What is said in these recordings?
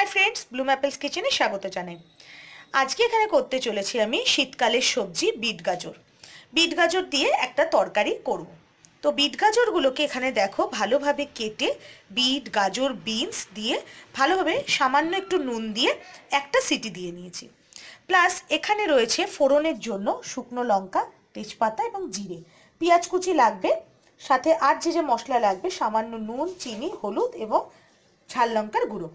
Hi friends Bloom apples কিচেনে স্বাগত জানাই। আজকে এখানে করতে চলেছি আমি শীতকালের সবজি বিট গাজর। বিট গাজর দিয়ে একটা তরকারি করব। তো বিট গাজরগুলোকে এখানে দেখো ভালোভাবে কেটে বিট, গাজর, বিনস দিয়ে ভালোভাবে সামান্য একটু নুন দিয়ে একটা সিটি দিয়ে নিয়েছি। প্লাস এখানে রয়েছে ফোড়নের জন্য শুকনো লঙ্কা, তেজপাতা এবং জিরে। পেঁয়াজ কুচি লাগবে, সাথে আর যে যে মশলা লাগবে সামান্য নুন, চিনি, হলুদ এবং ঝাল লঙ্কার গুঁড়ো।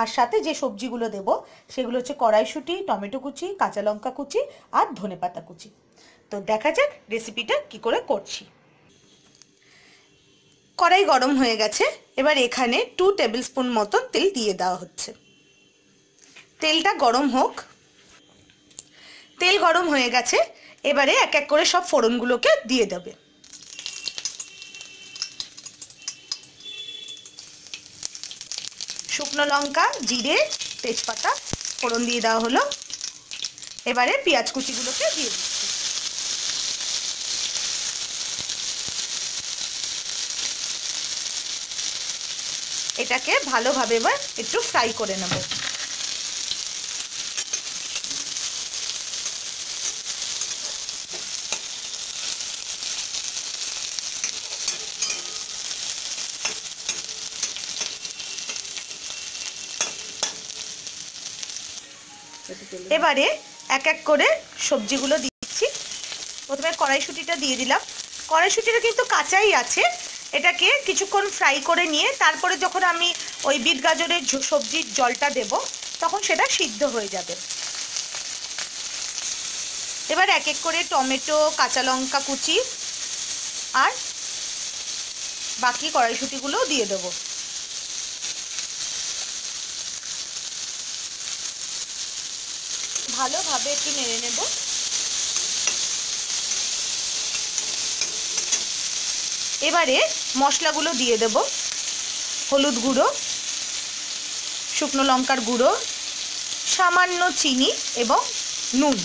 আর সাথে যে সবজিগুলো দেব, সেগুলো হচ্ছে কড়াইশুঁটি, টমেটো কুচি, কাঁচা লঙ্কা কুচি আর ধনেপাতা কুচি। তো দেখা যাক রেসিপিটা কি করে করছি। কড়াই গরম হয়ে গেছে, এবার এখানে টু টেবিল স্পুন মতন তেল দিয়ে দেওয়া হচ্ছে। তেলটা গরম হোক। তেল গরম হয়ে গেছে, এবারে এক এক করে সব ফোড়নগুলোকে দিয়ে দেবে। শুকনো লঙ্কা, জিরে, তেজপাতা, ফোড়ন দিয়ে দেওয়া হলো। এবারে পেঁয়াজ কুচিগুলোকে দিয়ে দিচ্ছি। এটাকে ভালোভাবে এবার একটু ফ্রাই করে নেব। এবারে এক এক করে সবজিগুলো দিচ্ছি। প্রথমে কড়াইশুটিটা দিয়ে দিলাম। কড়াইশুটিটা কিন্তু কাঁচাই আছে। এটাকে কিছুক্ষণ ফ্রাই করে নিয়ে তারপরে যখন আমি ওই বিট গাজরের সবজির জলটা দেব, তখন সেটা সিদ্ধ হয়ে যাবে। এবার এক এক করে টমেটো, কাঁচা লঙ্কা কুচি আর বাকি কড়াইশুটিগুলোও দিয়ে দেবো। ভালোভাবে একটু নেড়ে নেব। এবারে মশলাগুলো দিয়ে দেব। হলুদ গুঁড়ো, শুকনো লঙ্কার গুঁড়ো, সামান্য চিনি এবং নুন।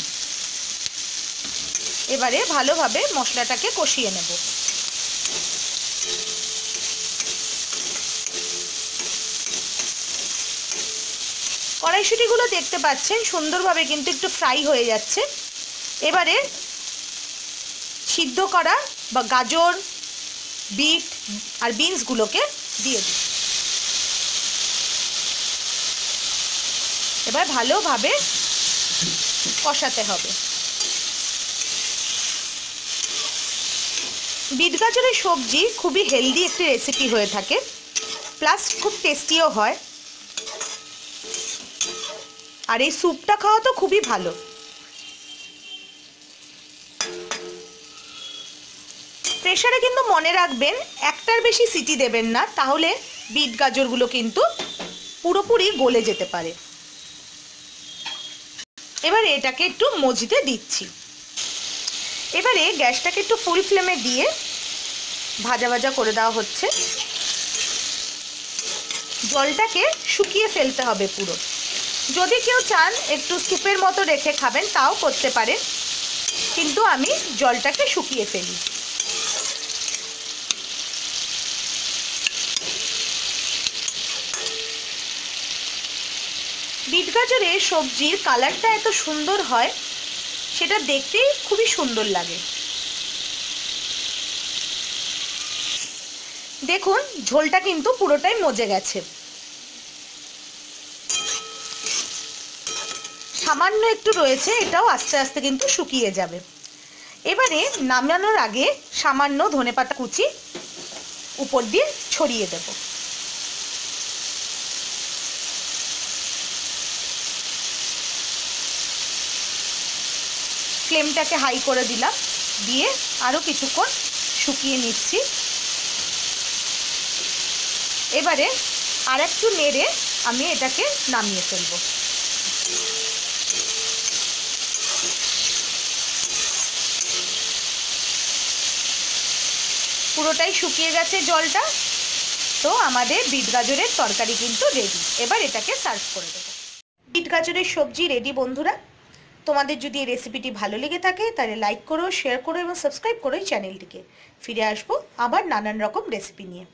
এবারে ভালোভাবে মশলাটাকে কষিয়ে নেব। কড়াইশুটিগুলো দেখতে পাচ্ছেন, সুন্দরভাবে কিন্তু একটু ফ্রাই হয়ে যাচ্ছে। এবারে সিদ্ধ করা বা গাজর, বিট আর বিনসগুলোকে দিয়ে দিই। এবার ভালোভাবে কষাতে হবে। বিট গাজরের সবজি খুবই হেলদি একটি রেসিপি হয়ে থাকে। প্লাস খুব টেস্টিও হয়। আর এই স্যুপটা খাওয়া তো খুবই ভালো। প্রেশারে কিন্তু মনে রাখবেন, একটার বেশি সিটি দেবেন না, তাহলে বিট গাজরগুলো কিন্তু পুরোপুরি গলে যেতে পারে। এবারে এটাকে একটু মজিতে দিচ্ছি। এবারে গ্যাসটাকে একটু ফুল ফ্লেমে দিয়ে ভাজা ভাজা করে দেওয়া হচ্ছে। জলটাকে শুকিয়ে ফেলতে হবে পুরো। যদি কেউ চান একটু স্যুপের মতো রেখে খাবেন, তাও করতে পারেন। কিন্তু আমি জলটাকে শুকিয়ে ফেলি। বিট গাজরের সবজির কালারটা এত সুন্দর হয়, সেটা দেখতেই খুবই সুন্দর লাগে। দেখুন, ঝোলটা কিন্তু পুরোটাই মজে গেছে। সামান্য একটু রয়েছে, এটাও আস্তে আস্তে কিন্তু শুকিয়ে যাবে। এবারে নামানোর আগে সামান্য ধনেপাতা কুচি উপর দিয়ে ছড়িয়ে দেব। ফ্লেমটাকে হাই করে দিলাম, দিয়ে আরও কিছুক্ষণ শুকিয়ে নিচ্ছি। এবারে আর একটু নেড়ে আমি এটাকে নামিয়ে ফেলব। পুরোটাই শুকিয়ে গেছে জলটা। তো আমাদের বিট গাজরের তরকারি কিন্তু রেডি এবার এটাকে সার্ভ করে দেবো। বিট গাজরের সবজি রেডি বন্ধুরা। তোমাদের যদি এই রেসিপিটি ভালো লেগে থাকে, তাহলে লাইক করো শেয়ার করো এবং সাবস্ক্রাইব করো এই চ্যানেলটিকে ফিরে আসব আবার নানান রকম রেসিপি নিয়ে।